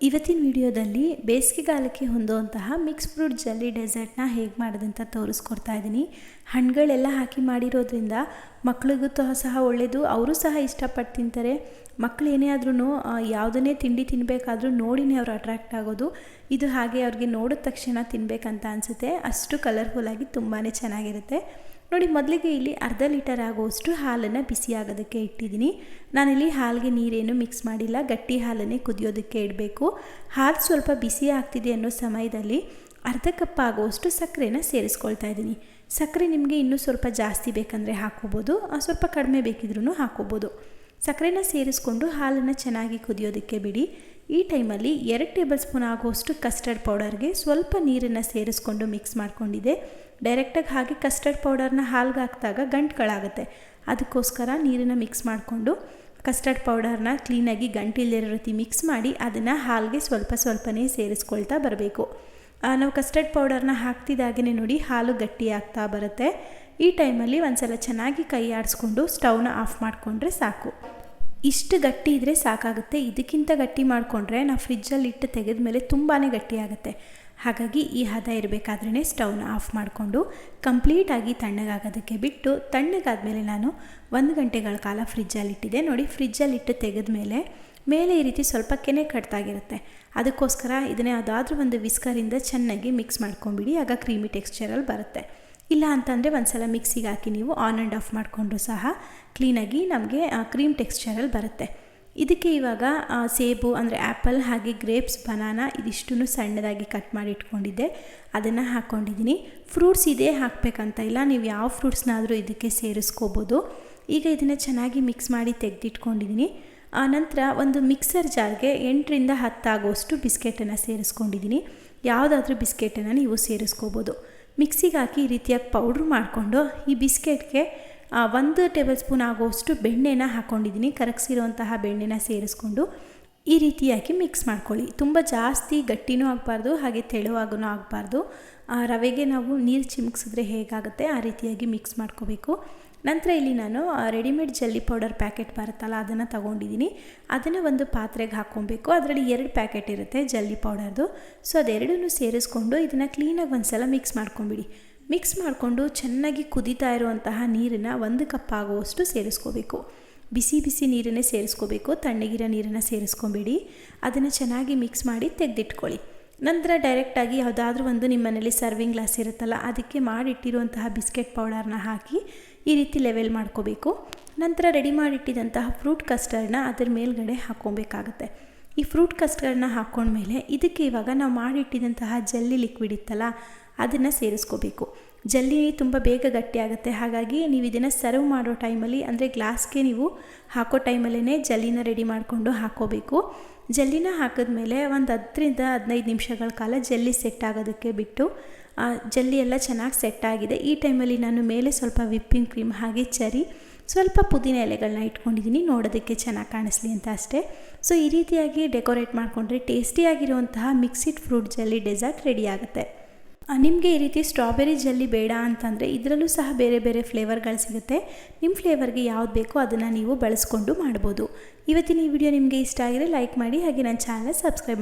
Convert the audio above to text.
ಇವತ್ತಿನ ವಿಡಿಯೋದಲ್ಲಿ ಬೇಸಿಗೆಗಾಲಕ್ಕೆ ಹೊಂದುವಂತಹ mix fruit ಜಲ್ಲಿ ಡೆಸರ್ಟ್ನ ಹೇಗೆ ಮಾಡೋದಂತ ತೋರಿಸ್ಕೊಡ್ತಾ ಇದ್ದೀನಿ ಹಣ್ಣುಗಳೆಲ್ಲ ಹಾಕಿ ಮಾಡಿರೋದ್ರಿಂದ ಮಕ್ಳಿಗೂ ಸಹ ಒಳ್ಳೆಯದು ಅವರು ಸಹ ಇಷ್ಟಪಟ್ಟು ತಿಂತಾರೆ. ಮಕ್ಕಳು ಏನೇ ಆದ್ರೂ ಯಾವುದನ್ನೇ ತಿಂಡಿ ತಿನ್ನಬೇಕಾದ್ರೂ ನೋಡಿನೇ ಅವರು ಅಟ್ರಾಕ್ಟ್ ಆಗೋದು. ಇದು ಹಾಗೆ ಅವ್ರಿಗೆ ನೋಡಿದ ತಕ್ಷಣ ತಿನ್ನಬೇಕಂತ ಅನಿಸುತ್ತೆ. ಅಷ್ಟು ಕಲರ್ಫುಲ್ಲಾಗಿ ತುಂಬಾ ಚೆನ್ನಾಗಿರುತ್ತೆ. ನೋಡಿ, ಮೊದಲಿಗೆ ಇಲ್ಲಿ ಅರ್ಧ ಲೀಟರ್ ಆಗುವಷ್ಟು ಹಾಲನ್ನು ಬಿಸಿ ಆಗೋದಕ್ಕೆ ಇಟ್ಟಿದ್ದೀನಿ. ನಾನಿಲ್ಲಿ ಹಾಲಿಗೆ ನೀರೇನು ಮಿಕ್ಸ್ ಮಾಡಿಲ್ಲ. ಗಟ್ಟಿ ಹಾಲನ್ನೇ ಕುದಿಯೋದಕ್ಕೆ ಇಡಬೇಕು. ಹಾಲು ಸ್ವಲ್ಪ ಬಿಸಿ ಆಗ್ತಿದೆ ಅನ್ನೋ ಸಮಯದಲ್ಲಿ ಅರ್ಧ ಕಪ್ ಆಗುವಷ್ಟು ಸಕ್ಕರೆನ ಸೇರಿಸ್ಕೊಳ್ತಾ ಇದ್ದೀನಿ. ಸಕ್ಕರೆ ನಿಮಗೆ ಇನ್ನೂ ಸ್ವಲ್ಪ ಜಾಸ್ತಿ ಬೇಕಂದರೆ ಹಾಕೋಬೋದು ಸ್ವಲ್ಪ ಕಡಿಮೆ ಬೇಕಿದ್ರೂ ಹಾಕೋಬೋದು ಸಕ್ಕರೆನ ಸೇರಿಸ್ಕೊಂಡು ಹಾಲನ್ನು ಚೆನ್ನಾಗಿ ಕುದಿಯೋದಕ್ಕೆ ಬಿಡಿ. ಈ ಟೈಮಲ್ಲಿ ಎರಡು ಟೇಬಲ್ ಸ್ಪೂನ್ ಆಗುವಷ್ಟು ಕಸ್ಟರ್ಡ್ ಪೌಡರ್ಗೆ ಸ್ವಲ್ಪ ನೀರನ್ನು ಸೇರಿಸ್ಕೊಂಡು ಮಿಕ್ಸ್ ಮಾಡ್ಕೊಂಡಿದ್ದೆ ಡೈರೆಕ್ಟಾಗಿ ಹಾಗೆ ಕಸ್ಟರ್ಡ್ ಪೌಡರ್ನ ಹಾಲ್ಗೆ ಹಾಕಿದಾಗ ಗಂಟುಗಳಾಗುತ್ತೆ ಅದಕ್ಕೋಸ್ಕರ ನೀರನ್ನು ಮಿಕ್ಸ್ ಮಾಡಿಕೊಂಡು ಕಸ್ಟರ್ಡ್ ಪೌಡರ್ನ ಕ್ಲೀನಾಗಿ ಗಂಟಿಲ್ದಿರೋ ರೀತಿ ಮಿಕ್ಸ್ ಮಾಡಿ ಅದನ್ನು ಹಾಲಿಗೆ ಸ್ವಲ್ಪ ಸ್ವಲ್ಪನೇ ಸೇರಿಸ್ಕೊಳ್ತಾ ಬರಬೇಕು. ನಾವು ಕಸ್ಟರ್ಡ್ ಪೌಡರ್ನ ಹಾಕ್ತಿದ್ದಾಗೇ ನೋಡಿ ಹಾಲು ಗಟ್ಟಿ ಆಗ್ತಾ ಬರುತ್ತೆ. ಈ ಟೈಮಲ್ಲಿ ಒಂದ್ಸಲ ಚೆನ್ನಾಗಿ ಕೈ ಆಡಿಸ್ಕೊಂಡು ಸ್ಟವ್ನ ಆಫ್ ಮಾಡಿಕೊಂಡ್ರೆ ಸಾಕು. ಇಷ್ಟು ಗಟ್ಟಿ ಇದ್ದರೆ ಸಾಕಾಗುತ್ತೆ. ಇದಕ್ಕಿಂತ ಗಟ್ಟಿ ಮಾಡಿಕೊಂಡ್ರೆ ನಾವು ಫ್ರಿಜ್ಜಲ್ಲಿ ಇಟ್ಟು ತೆಗೆದ ಮೇಲೆ ತುಂಬಾ ಗಟ್ಟಿ ಆಗುತ್ತೆ ಹಾಗಾಗಿ ಈ ಹದ ಇರಬೇಕಾದ್ರೇ ಸ್ಟವ್ನ ಆಫ್ ಮಾಡಿಕೊಂಡು ಕಂಪ್ಲೀಟಾಗಿ ತಣ್ಣಗಾಗೋದಕ್ಕೆ ಬಿಟ್ಟು ತಣ್ಣಗಾದ ಮೇಲೆ ನಾನು ಒಂದು ಗಂಟೆಗಳ ಕಾಲ ಫ್ರಿಜ್ಜಲ್ಲಿ ಇಟ್ಟಿದ್ದೆ. ನೋಡಿ ಫ್ರಿಜ್ಜಲ್ಲಿ ಇಟ್ಟು ತೆಗೆದ ಮೇಲೆ ಮೇಲೆ ಈ ರೀತಿ ಸ್ವಲ್ಪ ಕೆನೆ ಕಟ್ತಾಗಿರುತ್ತೆ ಅದಕ್ಕೋಸ್ಕರ ಇದನ್ನೇ ಅದಾದರೂ ಒಂದು ವಿಸ್ಕರಿಂದ ಚೆನ್ನಾಗಿ ಮಿಕ್ಸ್ ಮಾಡ್ಕೊಂಬಿಡಿ. ಆಗ ಕ್ರೀಮಿ ಟೆಕ್ಸ್ಚರಲ್ಲಿ ಬರುತ್ತೆ. ಇಲ್ಲ ಅಂತಂದರೆ ಒಂದು ಸಲ ಮಿಕ್ಸಿಗೆ ಹಾಕಿ ನೀವು ಆನ್ ಆ್ಯಂಡ್ ಆಫ್ ಮಾಡಿಕೊಂಡ್ರು ಸಹ ಕ್ಲೀನಾಗಿ ನಮಗೆ ಕ್ರೀಮ್ ಟೆಕ್ಸ್ಚರಲ್ಲಿ ಬರುತ್ತೆ. ಇದಕ್ಕೆ ಇವಾಗ ಸೇಬು ಅಂದರೆ ಆ್ಯಪಲ್ ಹಾಗೆ ಗ್ರೇಪ್ಸ್, ಬನಾನ ಇದಿಷ್ಟು ಸಣ್ಣದಾಗಿ ಕಟ್ ಮಾಡಿ ಇಟ್ಕೊಂಡಿದ್ದೆ. ಅದನ್ನು ಹಾಕ್ಕೊಂಡಿದ್ದೀನಿ ಫ್ರೂಟ್ಸ್ ಇದೇ ಹಾಕಬೇಕಂತ ಇಲ್ಲ. ನೀವು ಯಾವ ಫ್ರೂಟ್ಸ್ನಾದರೂ ಇದಕ್ಕೆ ಸೇರಿಸ್ಕೋಬೋದು. ಈಗ ಇದನ್ನು ಚೆನ್ನಾಗಿ ಮಿಕ್ಸ್ ಮಾಡಿ ತೆಗೆದಿಟ್ಕೊಂಡಿದ್ದೀನಿ. ಆನಂತರ ಒಂದು ಮಿಕ್ಸರ್ ಜಾರ್ಗೆ ಎಂಟರಿಂದ ಹತ್ತಾಗುವಷ್ಟು ಬಿಸ್ಕೆಟನ್ನು ಸೇರಿಸ್ಕೊಂಡಿದ್ದೀನಿ. ಯಾವುದಾದ್ರೂ ಬಿಸ್ಕೆಟನ್ನು ನೀವು ಸೇರಿಸ್ಕೋಬೋದು. ಮಿಕ್ಸಿಗೆ ಹಾಕಿ ಈ ರೀತಿಯಾಗಿ ಪೌಡ್ರ್ ಮಾಡಿಕೊಂಡು ಈ ಬಿಸ್ಕೆಟ್ಗೆ ಒಂದು ಟೇಬಲ್ ಸ್ಪೂನ್ ಆಗೋಷ್ಟು ಬೆಣ್ಣೆನ ಹಾಕ್ಕೊಂಡಿದ್ದೀನಿ ಕರಗಿಸಿರುವಂತಹ ಬೆಣ್ಣೆನ ಸೇರಿಸ್ಕೊಂಡು ಈ ರೀತಿಯಾಗಿ ಮಿಕ್ಸ್ ಮಾಡ್ಕೊಳ್ಳಿ. ತುಂಬ ಜಾಸ್ತಿ ಗಟ್ಟಿನೂ ಆಗಬಾರ್ದು, ಹಾಗೆ ತೆಳುವಾಗೂ ಆಗಬಾರ್ದು. ರವೆಗೆ ನಾವು ನೀರು ಚಿಮುಕ್ಸಿದ್ರೆ ಹೇಗಾಗುತ್ತೆ? ಆ ರೀತಿಯಾಗಿ ಮಿಕ್ಸ್ ಮಾಡ್ಕೋಬೇಕು. ನಂತರ ಇಲ್ಲಿ ನಾನು ರೆಡಿಮೇಡ್ ಜಲ್ಲಿ ಪೌಡರ್ ಪ್ಯಾಕೆಟ್ ಬರುತ್ತಲ್ಲ, ಅದನ್ನು ತಗೊಂಡಿದ್ದೀನಿ. ಅದನ್ನು ಒಂದು ಪಾತ್ರೆಗೆ ಹಾಕ್ಕೊಬೇಕು. ಅದರಲ್ಲಿ ಎರಡು ಪ್ಯಾಕೆಟ್ ಇರುತ್ತೆ ಜಲ್ಲಿ ಪೌಡರ್ದು. ಸೊ ಅದೆರಡೂ ಸೇರಿಸ್ಕೊಂಡು ಇದನ್ನು ಕ್ಲೀನಾಗಿ ಒಂದು ಸಲ ಮಿಕ್ಸ್ ಮಾಡ್ಕೊಂಬಿಡಿ. ಮಿಕ್ಸ್ ಮಾಡಿಕೊಂಡು ಚೆನ್ನಾಗಿ ಕುದೀತಾ ಇರುವಂತಹ ನೀರನ್ನು ಒಂದು ಕಪ್ ಆಗುವಷ್ಟು ಸೇರಿಸ್ಕೋಬೇಕು. ಬಿಸಿ ಬಿಸಿ ನೀರನ್ನೇ ಸೇರಿಸ್ಕೋಬೇಕು. ತಣ್ಣಗಿರೋ ನೀರನ್ನು ಸೇರಿಸ್ಕೊಬೇಡಿ. ಅದನ್ನು ಚೆನ್ನಾಗಿ ಮಿಕ್ಸ್ ಮಾಡಿ ತೆಗೆದಿಟ್ಕೊಳ್ಳಿ. ನಂತರ ಡೈರೆಕ್ಟಾಗಿ ಯಾವುದಾದ್ರೂ ಒಂದು ನಿಮ್ಮ ಮನೇಲಿ ಸರ್ವಿಂಗ್ ಗ್ಲಾಸ್ ಇರುತ್ತಲ್ಲ, ಅದಕ್ಕೆ ಮಾಡಿಟ್ಟಿರುವಂತಹ ಬಿಸ್ಕೆಟ್ ಪೌಡರ್ನ ಹಾಕಿ ಈ ರೀತಿ ಲೆವೆಲ್ ಮಾಡ್ಕೋಬೇಕು. ನಂತರ ರೆಡಿ ಮಾಡಿಟ್ಟಿದಂತಹ ಫ್ರೂಟ್ ಕಸ್ಟರ್ಡ್ನ ಅದ್ರ ಮೇಲ್ಗಡೆ ಹಾಕ್ಕೊಬೇಕಾಗತ್ತೆ. ಈ ಫ್ರೂಟ್ ಕಸ್ಟರ್ಡ್ನ ಹಾಕ್ಕೊಂಡ್ಮೇಲೆ ಇದಕ್ಕೆ ಇವಾಗ ನಾವು ಮಾಡಿಟ್ಟಿದಂತಹ ಜಲ್ಲಿ ಲಿಕ್ವಿಡ್ ಇತ್ತಲ್ಲ ಅದನ್ನು ಸೇರಿಸ್ಕೋಬೇಕು. ಜಲ್ಲಿ ತುಂಬ ಬೇಗ ಗಟ್ಟಿ ಆಗುತ್ತೆ. ಹಾಗಾಗಿ ನೀವು ಇದನ್ನು ಸರ್ವ್ ಮಾಡೋ ಟೈಮಲ್ಲಿ ಅಂದರೆ ಗ್ಲಾಸ್ಗೆ ನೀವು ಹಾಕೋ ಟೈಮಲ್ಲೇ ಜಲ್ಲಿನ ರೆಡಿ ಮಾಡಿಕೊಂಡು ಹಾಕೋಬೇಕು. ಜಲ್ಲಿನ ಹಾಕಿದ್ಮೇಲೆ ಒಂದು ಹತ್ತರಿಂದ ಹದಿನೈದು ನಿಮಿಷಗಳ ಕಾಲ ಜಲ್ಲಿ ಸೆಟ್ ಆಗೋದಕ್ಕೆ ಬಿಟ್ಟು ಜಲ್ಲಿ ಎಲ್ಲ ಚೆನ್ನಾಗಿ ಸೆಟ್ ಆಗಿದೆ. ಈ ಟೈಮಲ್ಲಿ ನಾನು ಮೇಲೆ ಸ್ವಲ್ಪ ವಿಪ್ಪಿಂಗ್ ಕ್ರೀಮ್ ಹಾಗೆ ಚರಿ, ಸ್ವಲ್ಪ ಪುದೀನ ಎಲೆಗಳನ್ನ ಇಟ್ಕೊಂಡಿದ್ದೀನಿ ನೋಡೋದಕ್ಕೆ ಚೆನ್ನಾಗಿ ಕಾಣಿಸ್ಲಿ ಅಂತ ಅಷ್ಟೇ. ಸೊ ಈ ರೀತಿಯಾಗಿ ಡೆಕೋರೇಟ್ ಮಾಡಿಕೊಂಡ್ರೆ ಟೇಸ್ಟಿಯಾಗಿರುವಂತಹ mixed fruit jelly dessert ready ಆಗುತ್ತೆ. ನಿಮಗೆ ಈ ರೀತಿ ಸ್ಟ್ರಾಬೆರಿ ಜಲ್ಲಿ ಬೇಡ ಅಂತಂದರೆ ಇದರಲ್ಲೂ ಸಹ ಬೇರೆ ಬೇರೆ ಫ್ಲೇವರ್ಗಳು ಸಿಗುತ್ತೆ. ನಿಮ್ಮ ಫ್ಲೇವರ್ಗೆ ಯಾವ್ದು ಬೇಕೋ ಅದನ್ನು ನೀವು ಬಳಸ್ಕೊಂಡು ಮಾಡ್ಬೋದು. ಇವತ್ತಿನ ಈ ವಿಡಿಯೋ ನಿಮಗೆ ಇಷ್ಟ ಆಗಿದೆ ಲೈಕ್ ಮಾಡಿ ಹಾಗೆ ನನ್ನ ಚಾನಲ್ ಸಬ್ಸ್ಕ್ರೈಬ್